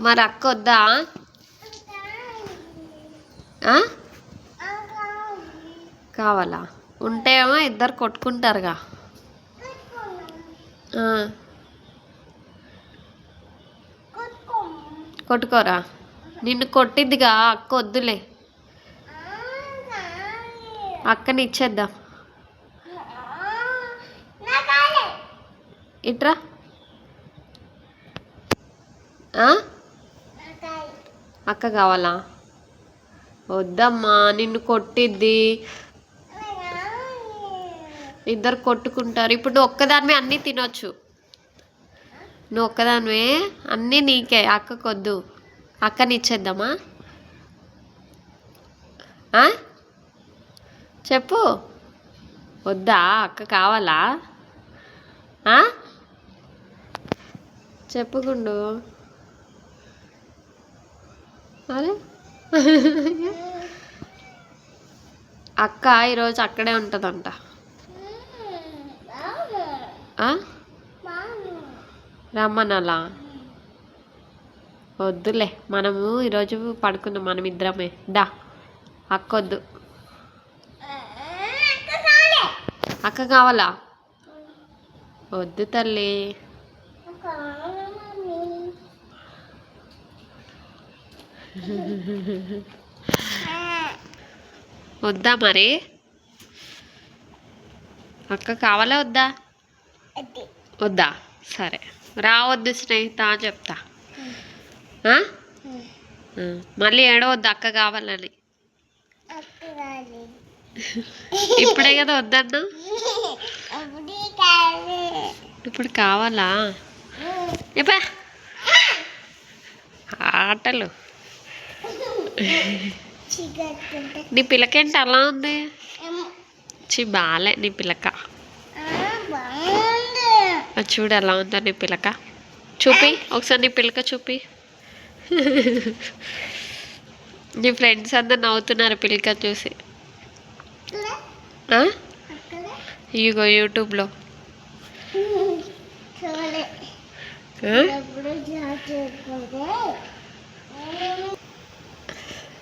మరి అక్క వద్దా? కావాలా? ఉంటేమో ఇద్దరు కొట్టుకుంటారుగా. కొట్టుకోరా? నిన్ను కొట్టిద్దిగా అక్క వద్దులే. అక్కని ఇచ్చేద్దాం. ఇట్రా. అక్క కావాలా? వద్దమ్మా నిన్ను కొట్టిద్ది. ఇద్దరు కొట్టుకుంటారు. ఇప్పుడు నువ్వు ఒక్కదానివే అన్నీ తినొచ్చు. నువ్వు ఒక్కదానివే అన్నీ నీకే. అక్కకొద్దు అక్కని ఇచ్చేద్దామా? ఆ? చెప్పు. వద్దా? అక్క కావాలా? చెప్పుకుండు అరే? అక్క ఈరోజు అక్కడే ఉంటుందంట. రమ్మనలా? వద్దులే మనము ఈరోజు పడుకుందాం మనం ఇద్దరమే. దా అక్క వద్దు అక్క కావాలా? వద్దు తల్లి. వద్దా మరి? అక్క కావాలా వద్దా? వద్దా. సరే. రావద్దు స్నేహిత అని చెప్తా మళ్ళీ ఏడవద్దు అక్క కావాలని. ఇప్పుడే కదా వద్దన్నా? ఇప్పుడు కావాలా. ఇప్పా ఆటలు. నీ పిల్లకేంటి అలా ఉంది? చి బాలే నీ పిల్లక చూడు ఎలా ఉందో నీ పిల్లక చూపి ఒకసారి నీ పిల్లక చూపి. నీ ఫ్రెండ్స్ అందరు నవ్వుతున్నారు పిల్లక చూసి? ఇగో యూట్యూబ్లో. ఆ?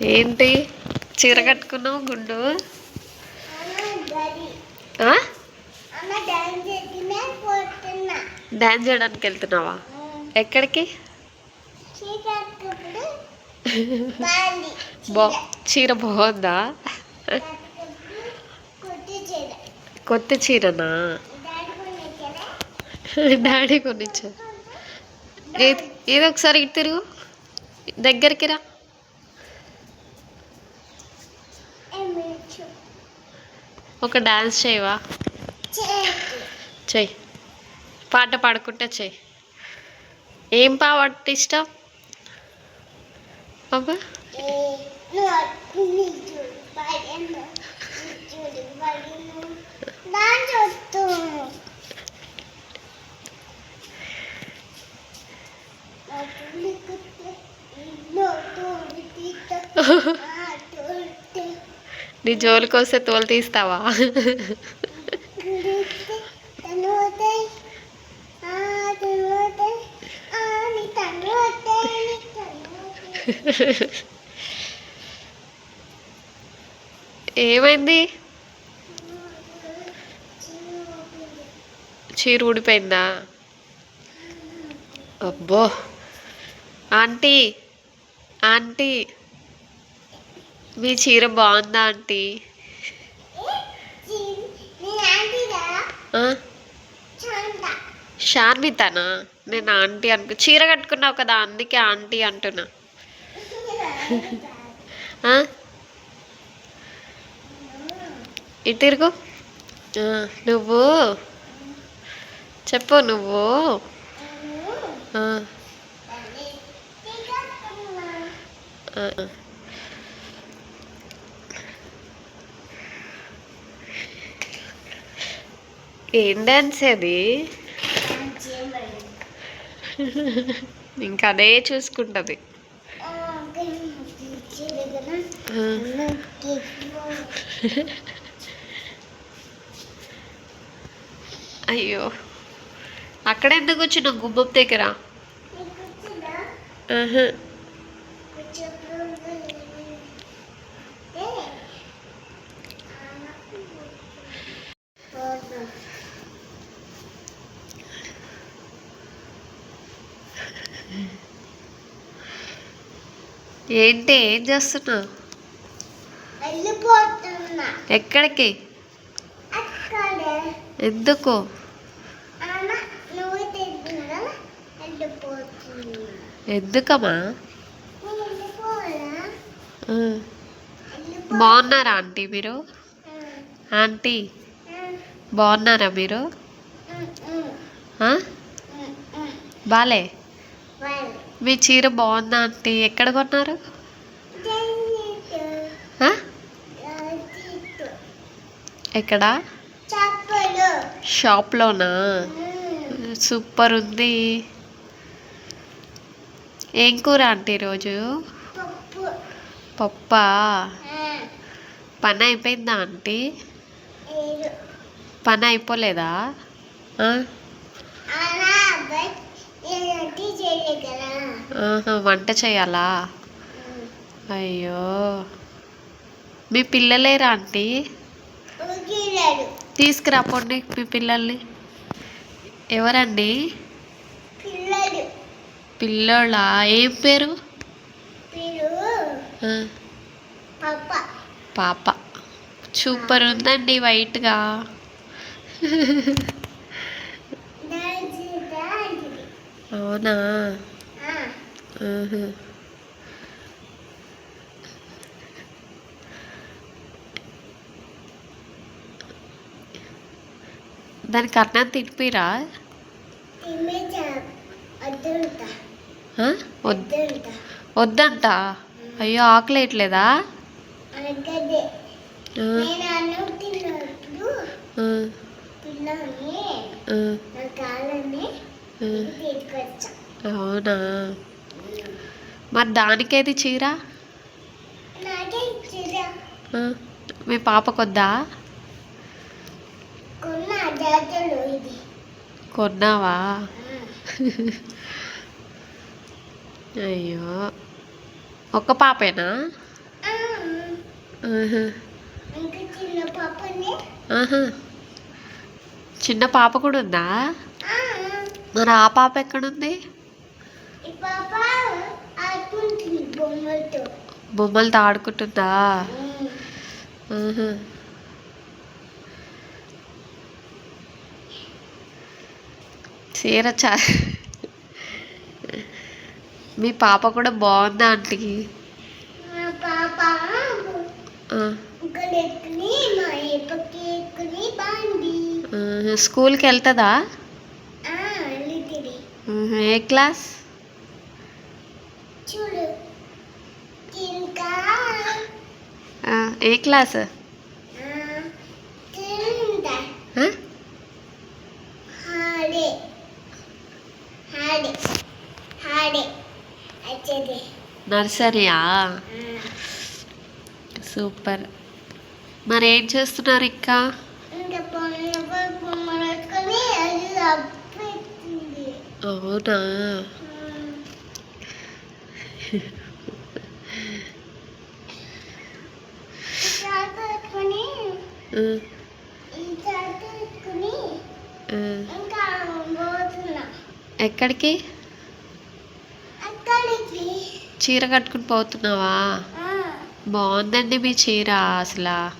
ఏంటి? చీర కట్టుకున్నావు గుండు? ఆ? డాన్స్ చేయడానికి వెళ్తున్నావా? ఎక్కడికి? బా చీర బాగుందా? కొత్త చీరనా? డాడీ కొనిచ్చా ఏది ఏదో ఒకసారి ఇటు తిరుగు. దగ్గరికి రా. ఒక డాన్స్ చేయవా? చెయ్యి పాట పాడుకుంటా చెయ్యి ఏం పాట ఇష్టం? అబ్బా. నీ జోలికి వస్తే తోలు తీస్తావా? ఏమైంది? చీర ఊడిపోయిందా? అబ్బో. Aunty aunty. మీ చీర బాగుందా ఆంటీ? షార్మితనా? నేను ఆంటీ అనుకు చీర కట్టుకున్నావు కదా అందుకే ఆంటీ అంటున్నా. ఆ? ఇటు నువ్వు? చెప్పు నువ్వు. ఆ, ఆ, ఆ. ఏం డాన్స్ అది? ఇంకా అదే చూసుకుంటది. అయ్యో. అక్కడ ఎందుకు వచ్చినావు గుమ్మం దగ్గర? ఏంటి ఏం చేస్తున్నావు? ఎక్కడికి? ఎందుకు? ఎందుకమ్మా? బాగున్నారా ఆంటీ మీరు? ఆంటీ బాగున్నారా మీరు? బాలే. మీ చీర బాగుందా ఆంటీ? ఎక్కడ కొన్నారు? ఎక్కడ? షాప్లోనా? సూపర్ ఉంది. ఏం కూర ఆంటీ ఈరోజు? పప్పు? పని అయిపోయిందా ఆంటీ పని అయిపోలేదా ఆహా, వంట చేయాలా? అయ్యో. మీ పిల్లలేరా ఆంటీ? ఊగిలాడు తీసుకురా మీ పిల్లల్ని. ఎవరండి? పిల్లోళ్ళా? ఏం పేరు? పాప. సూపర్ ఉందండి వైట్గా. అవునా. దానికి అన్నం తినిపిరా? వద్దంట. అయ్యో ఆకలి. వేయట్లేదా అలాగదే ఆ, నేను అన్నం తిన్నప్పుడు ఆ, పిల్లని అవునా? మరి దానికేది చీర? మీ జాతలు ఇది. కొన్నావా? అయ్యో. ఒక్క పాపేనా? చిన్న పాప కూడా ఉందా? మరి ఆ పాప ఎక్కడుంది? బొమ్మలతో. ఆడుకుంటుందా. చీర చా మీ పాప కూడా బాగుందా ఆంటీ మా పాప ఏ క్లాస్? ఏ క్లాస్? నర్సరీయా? సూపర్. మరి ఏం చేస్తున్నారు ఇంకా? అవునా. ఇంకా పోతున్నా ఎక్కడికి? చీర కట్టుకుని పోతున్నావా? బాగుందండి మీ చీర అసలు.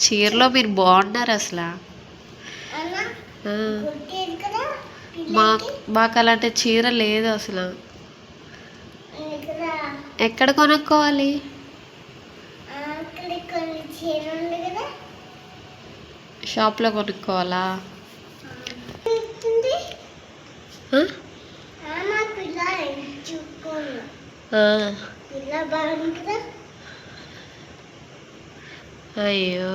చీరలో మీరు బాగున్నారు అసలు అన్న ఆ, కుట్టేది కదా మా మాకు అలాంటి చీర లేదు అసలు. ఎక్కడ కొనుక్కోవాలి? షాప్లో కొనుక్కోవాలా? అయ్యో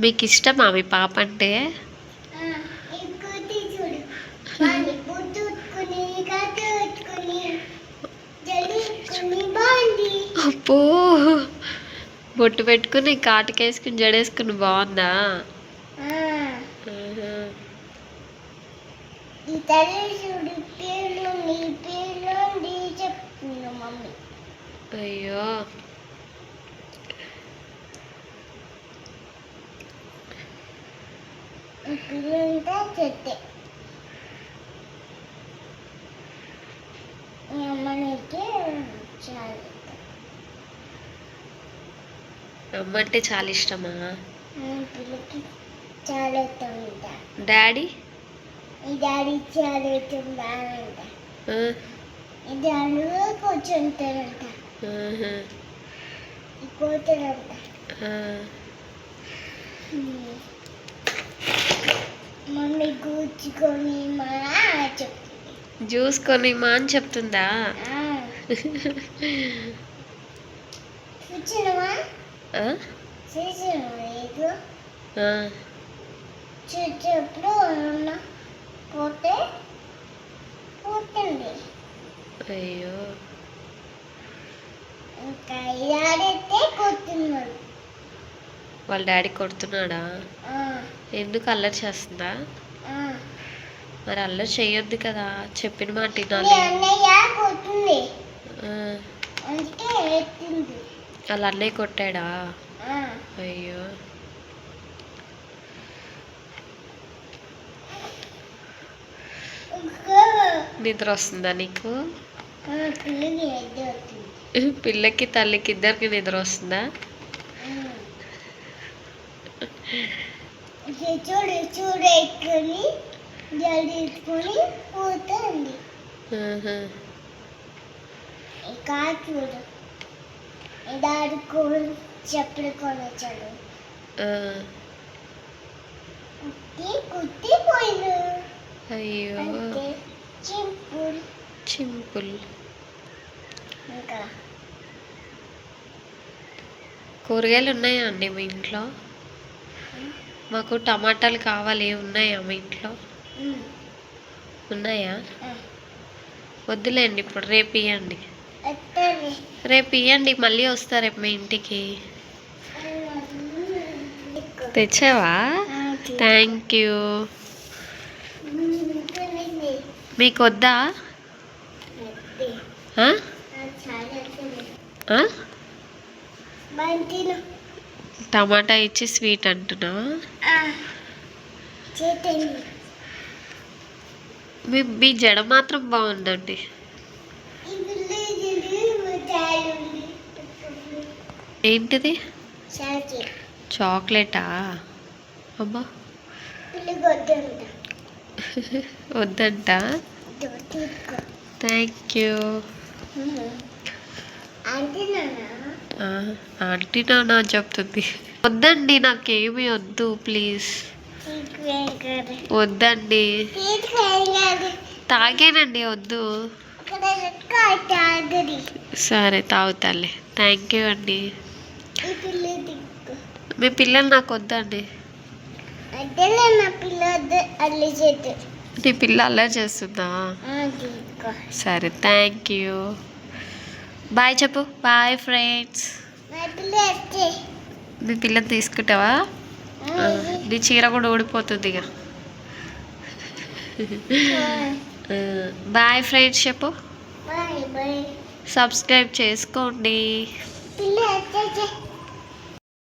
మీకు ఇష్టమా మీ పాప అంటే ఆ, ఇంకోటి చూడు బాగుంది బొట్టు ఉట్టుకుని కట్టు ఉట్టుకుని జల్లి ఉట్టుకుని బాగుంది అప్పో బొట్టు పెట్టుకుని కాటుకేసుకుని జడేసుకుని బాగుందా? అయ్యో. ఈ చెట్టే. ఈ అమ్మనికి చాలు అమ్మ అంటే చాలా ఇష్టమా? చాలా ఇష్టం డాడీ? ఈ డాడీ చాలా ఇష్టం డాడీ కూర్చుంటారంట. మమ్మీ కూర్చుకొని మా చెప్తుంది జ్యూస్ కొని మా అని చెప్తుందా? అయ్యో. వాళ్ళ డాడీ కొడుతున్నాడా? ఎందుకు అల్లరి చేస్తుందా. మరి అల్లరి చేయొద్దు కదా చెప్పిన మాట వాళ్ళ అన్నయ్య కొట్టాడా? అయ్యో. నిద్ర వస్తుందా నీకు? పిల్లకి తల్లికి ఇద్దరికి నిద్ర వస్తుందా? చూడు చూడు ఎత్తుకొని పోతుంది. ఇంకా చూడు. ఇదాడుకొని చెప్పులు కొనొచ్చాడు. కుట్టి కుట్టి పోయిండు. అయ్యో. సింపుల్ చింపుల్. ఇంకా. కూరగాయలు ఉన్నాయా అండి మీ ఇంట్లో? మాకు టమాటాలు కావాలి ఉన్నాయా మీ ఇంట్లో? ఉన్నాయా? వద్దులేండి ఇప్పుడు రేపు ఇవ్వండి రేపు ఇవ్వండి మళ్ళీ వస్తా రేపు మీ ఇంటికి. తెచ్చావా? Thank you. మీకు వద్దా టమాటా ఇచ్చి స్వీట్ అంటున్నావా? మీ మీ జడ మాత్రం బాగుందండి. ఏంటిది? చాక్లెటా? అమ్మా వద్దంట. Thank you. ఆంటీ నాన్న చెప్తుంది. వద్దండి నాకేమి వద్దు ప్లీజ్. వద్దండి. తాగేనండి వద్దు. సరే తాగుతాలే థ్యాంక్ యూ అండి. మీ పిల్లలు నాకు వద్దండి. నా పిల్ల అల్లరి చేస్తుందా? సరే థ్యాంక్ యూ బాయ్ చెప్పు. బాయ్ ఫ్రెండ్స్ మీ పిల్లని తీసుకుంటావా? నీ చీర కూడా ఊడిపోతుంది ఇక. బాయ్ ఫ్రెండ్స్ చెప్పు. సబ్స్క్రైబ్ చేసుకోండి.